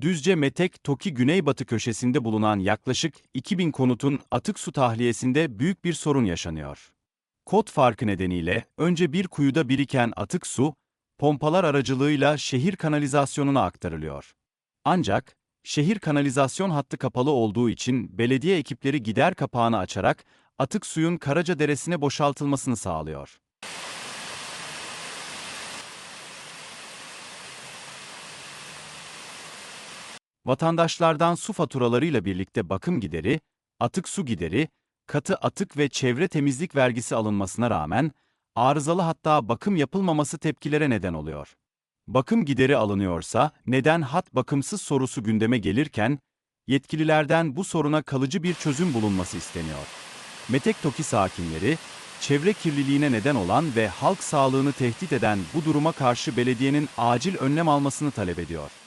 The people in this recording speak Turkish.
Düzce Metek Toki Güneybatı köşesinde bulunan yaklaşık 2000 konutun atık su tahliyesinde büyük bir sorun yaşanıyor. Kod farkı nedeniyle önce bir kuyuda biriken atık su, pompalar aracılığıyla şehir kanalizasyonuna aktarılıyor. Ancak, şehir kanalizasyon hattı kapalı olduğu için belediye ekipleri gider kapağını açarak atık suyun Karaca Deresi'ne boşaltılmasını sağlıyor. Vatandaşlardan su faturalarıyla birlikte bakım gideri, atık su gideri, katı atık ve çevre temizlik vergisi alınmasına rağmen arızalı hatta bakım yapılmaması tepkilere neden oluyor. Bakım gideri alınıyorsa neden hat bakımsız sorusu gündeme gelirken yetkililerden bu soruna kalıcı bir çözüm bulunması isteniyor. Metek Toki sakinleri, çevre kirliliğine neden olan ve halk sağlığını tehdit eden bu duruma karşı belediyenin acil önlem almasını talep ediyor.